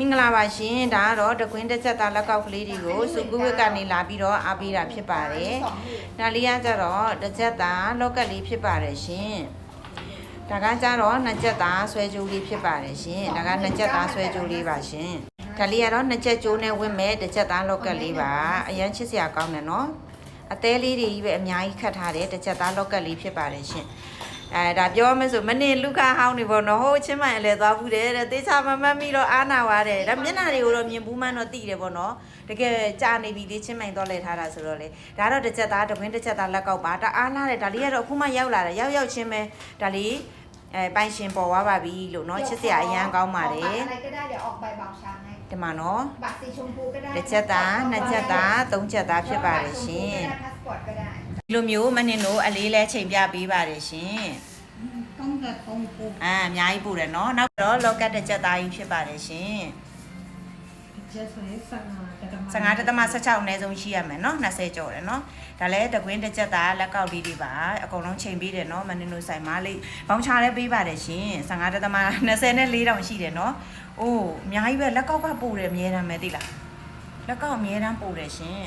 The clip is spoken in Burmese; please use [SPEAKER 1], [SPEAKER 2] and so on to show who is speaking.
[SPEAKER 1] မင်္ဂလာပါရှင်ဒါကတော့တကွင်းတစ်ချက်သားလက်ကောက်ကလေးတွေကိုစုကူဝစ်ကနေလာပြီးတော့အားပေးတာဖြစ်ပါတယ်ဒါလေးကကြတော့တစ်ချက်သားလောက်ကက်လေးဖြစ်ပါတယ်ရှင်ဒါကကြတော့နှစ်ချက်သားဆွဲကြိုးလေးဖြစ်ပါတယ်ရှင်ဒါကနှစ်ချက်သားဆွဲကြိုးလေးပါရှင်ဒါလေးကတော့နှစ်ချက်ကြိုးနဲ့ဝင်မဲ့တစ်ချက်သားလောက်ကက်လေးပါအရန်ချစ်စရာကောင်းတယ်နော်အသေးလေးတွေကြီးပဲအများကြီးခတ်ထားတယ်တစ်ချက်သားလောက်ကက်လေးဖြစ်ပါတယ်ရှင် အဲဒါပြောရမယ်ဆိုမနေ့လူခဟောင်းနေပေါ့နော်ဟိုချင်းမိုင်အလဲသွားဘူးတယ်တဲ့တေချာမမတ်မိတော့အာနာသွားတယ်ဒါမျက်နှာတွေကိုတော့မြင်ဘူးမှန်းတော့သိတယ်ပေါ့နော်တကယ်ကြာနေပြီလေချင်းမိုင်တော့လဲထားတာဆိုတော့လေဒါတော့တစ်ချက်သားတပွင်းတစ်ချက်သားလက်ကောက်ပါတအားလာတယ်ဒါလေးကတော့အခုမှရောက်လာတယ်ရောက်ရောက်ချင်းပဲဒါလေးအဲပိုင်ရှင်ပေါ်သွားပါပြီလို့နော်ချစ်စရာအရန်ကောင်းပါတယ်
[SPEAKER 2] อะไรก็ได้เดี๋ยวออกใบบอกช้างให้
[SPEAKER 1] ဒီမှာနော်
[SPEAKER 2] บัตรสีชมพูก็ได้
[SPEAKER 1] တစ်ချက်သားနှစ်ချက်သားသုံးချက်သားဖြစ်ပါတယ်ရှင်
[SPEAKER 2] พาสปอร์ตก็ได้
[SPEAKER 1] ဒီလိုမျိုးမနှင်းတို့အလေးလဲချိန်ပြပေးပါတယ်ရှင်
[SPEAKER 3] တုံးတဲ့ပုံပုံ
[SPEAKER 1] အာအများကြီးပူတယ်နော်နောက်တော့လောကတ်တစ်ချက်သားကြီးဖြစ်ပါတယ်ရှင်
[SPEAKER 3] ကျက်ဆိုရင်
[SPEAKER 1] 55တသမ16အနည်းဆုံးရှိရမယ်နော်20ကျော်တယ်နော်ဒါလည်းတကွင်းတစ်ချက်သားလက်ကောက်လေးတွေပါအကုန်လုံးချိန်ပေးတယ်နော်မနင်တို့ဆိုင်မလေးဘောင်ချလည်းပေးပါတယ်ရှင်55တသမ24တောင်ရှိတယ်နော်အိုးအများကြီးပဲလက်ကောက်ကပို့တယ်အများတမ်းပဲသိလားလက်ကောက်အများတမ်းပို့တယ်ရှင်